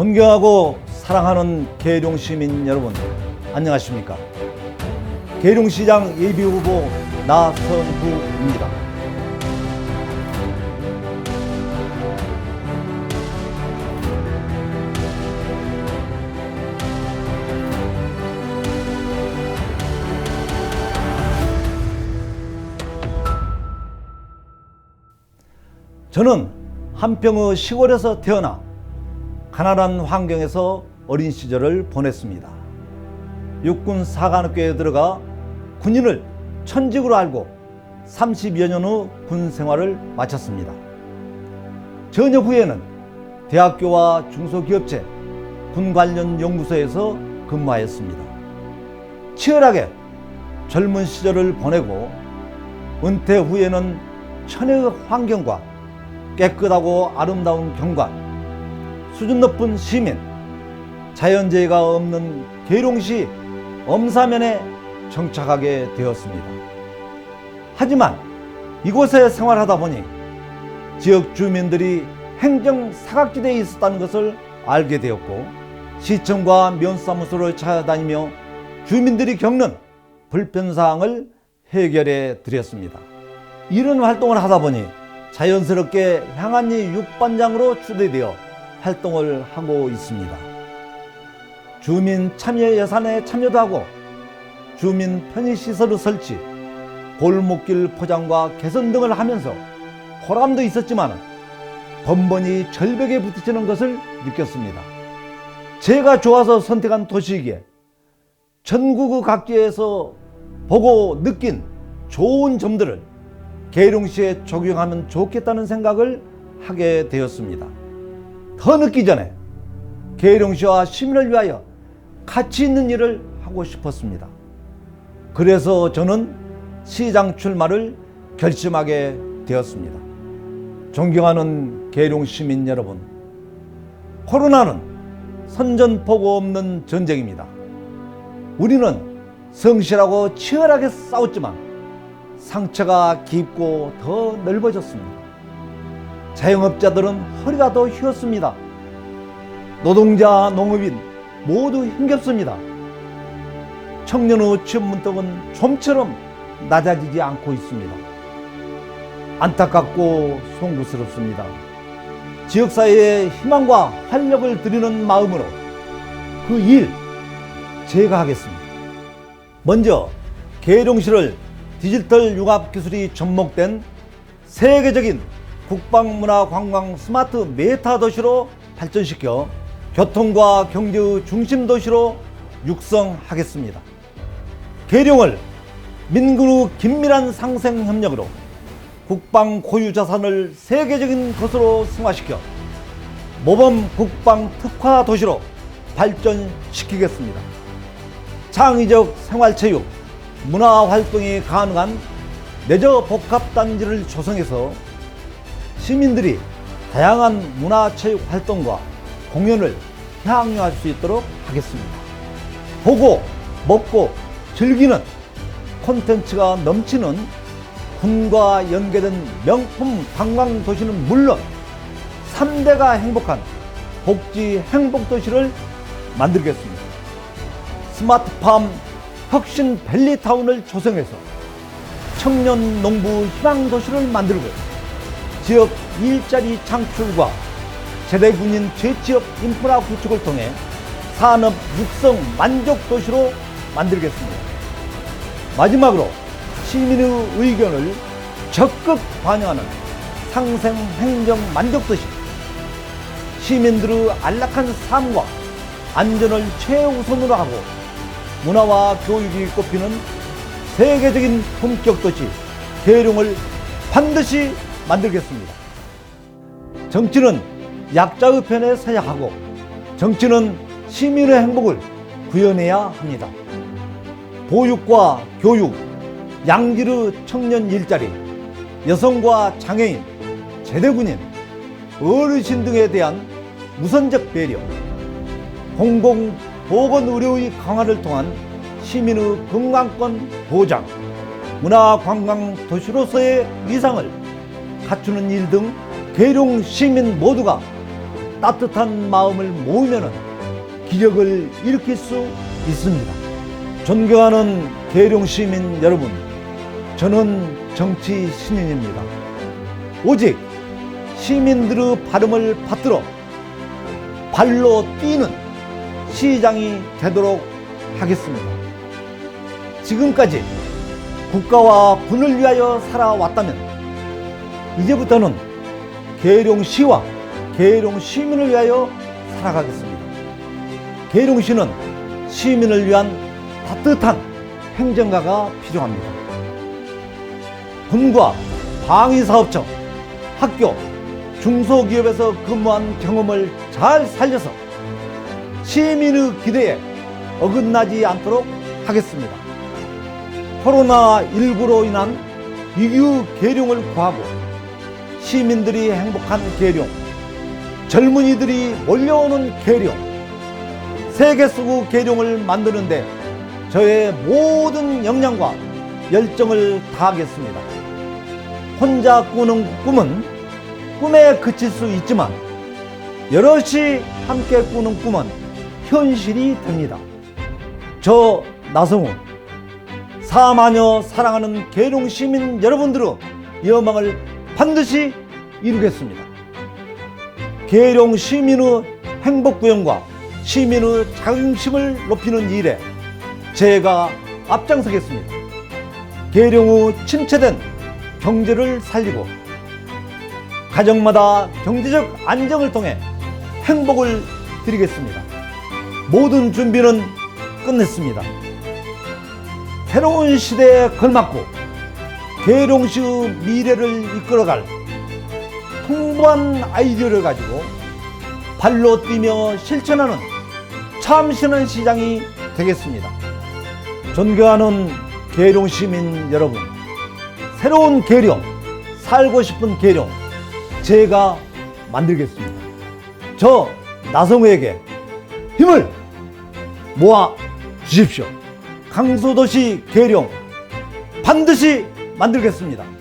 존경하고 사랑하는 계룡 시민 여러분, 안녕하십니까? 계룡시장 예비후보 나선후입니다. 저는 한평의 시골에서 태어나 가난한 환경에서 어린 시절을 보냈습니다. 육군 사관학교에 들어가 군인을 천직으로 알고 30여 년 후 군 생활을 마쳤습니다. 전역 후에는 대학교와 중소기업체, 군 관련 연구소에서 근무하였습니다. 치열하게 젊은 시절을 보내고 은퇴 후에는 천혜의 환경과 깨끗하고 아름다운 경관, 수준 높은 시민, 자연재해가 없는 계룡시 엄사면에 정착하게 되었습니다. 하지만 이곳에 생활하다 보니 지역 주민들이 행정 사각지대에 있었다는 것을 알게 되었고 시청과 면사무소를 찾아다니며 주민들이 겪는 불편사항을 해결해 드렸습니다. 이런 활동을 하다 보니 자연스럽게 향한리 육반장으로 추대되어 활동을 하고 있습니다. 주민 참여 예산에 참여도 하고 주민 편의시설 설치, 골목길 포장과 개선 등을 하면서 호람도 있었지만 번번이 절벽에 부딪히는 것을 느꼈습니다. 제가 좋아서 선택한 도시이기에 전국 각지에서 보고 느낀 좋은 점들을 계룡시에 적용하면 좋겠다는 생각을 하게 되었습니다. 더 늦기 전에 계룡시와 시민을 위하여 가치 있는 일을 하고 싶었습니다. 그래서 저는 시장 출마를 결심하게 되었습니다. 존경하는 계룡 시민 여러분, 코로나는 선전포고 없는 전쟁입니다. 우리는 성실하고 치열하게 싸웠지만 상처가 깊고 더 넓어졌습니다. 자영업자들은 허리가 더 휘었습니다. 노동자, 농업인 모두 힘겹습니다. 청년의 취업 문턱은 좀처럼 낮아지지 않고 있습니다. 안타깝고 송구스럽습니다. 지역사회에 희망과 활력을 드리는 마음으로 그 일 제가 하겠습니다. 먼저 계룡시를 디지털 융합 기술이 접목된 세계적인 국방문화 관광 스마트 메타 도시로 발전시켜 교통과 경제의 중심 도시로 육성하겠습니다. 계룡을 민군의 긴밀한 상생 협력으로 국방 고유 자산을 세계적인 것으로 승화시켜 모범 국방 특화 도시로 발전시키겠습니다. 창의적 생활체육, 문화 활동이 가능한 내저 복합 단지를 조성해서 시민들이 다양한 문화체육 활동과 공연을 향유할 수 있도록 하겠습니다. 보고 먹고 즐기는 콘텐츠가 넘치는 군과 연계된 명품 관광 도시는 물론 3대가 행복한 복지 행복 도시를 만들겠습니다. 스마트팜 혁신 밸리타운을 조성해서 청년 농부 희망 도시를 만들고 지역 일자리 창출과 세대 군인 재취업 인프라 구축을 통해 산업 육성 만족 도시로 만들겠습니다. 마지막으로 시민의 의견을 적극 반영하는 상생 행정 만족 도시 시민들의 안락한 삶과 안전을 최우선으로 하고 문화와 교육이 꼽히는 세계적인 품격 도시 계룡을 반드시 만들겠습니다. 정치는 약자의 편에 서야 하고 정치는 시민의 행복을 구현해야 합니다. 보육과 교육, 양질의 청년 일자리, 여성과 장애인, 제대군인, 어르신 등에 대한 우선적 배려, 공공보건의료의 강화를 통한 시민의 건강권 보장, 문화관광 도시로서의 위상을 갖추는 일등 계룡 시민 모두가 따뜻한 마음을 모으면 기적을 일으킬 수 있습니다. 존경하는 계룡 시민 여러분, 저는 정치 신인입니다. 오직 시민들의 발음을 받들어 발로 뛰는 시장이 되도록 하겠습니다. 지금까지 국가와 군을 위하여 살아왔다면 이제부터는 계룡시와 계룡시민을 위하여 살아가겠습니다. 계룡시는 시민을 위한 따뜻한 행정가가 필요합니다. 군과 방위사업청, 학교, 중소기업에서 근무한 경험을 잘 살려서 시민의 기대에 어긋나지 않도록 하겠습니다. 코로나19로 인한 위기 계룡을 구하고 시민들이 행복한 계룡, 젊은이들이 몰려오는 계룡, 세계 속의 계룡을 만드는데 저의 모든 역량과 열정을 다하겠습니다. 혼자 꾸는 꿈은 꿈에 그칠 수 있지만 여럿이 함께 꾸는 꿈은 현실이 됩니다. 저 나성우 사마녀 사랑하는 계룡 시민 여러분들의 여망을 반드시 이루겠습니다. 계룡 시민의 행복 구현과 시민의 자긍심을 높이는 일에 제가 앞장서겠습니다. 계룡의 침체된 경제를 살리고 가정마다 경제적 안정을 통해 행복을 드리겠습니다. 모든 준비는 끝냈습니다. 새로운 시대에 걸맞고 계룡시의 미래를 이끌어갈 풍부한 아이디어를 가지고 발로 뛰며 실천하는 참신한 시장이 되겠습니다. 존경하는 계룡 시민 여러분, 새로운 계룡, 살고 싶은 계룡, 제가 만들겠습니다. 저 나성우에게 힘을 모아 주십시오. 강소도시 계룡 반드시 만들겠습니다.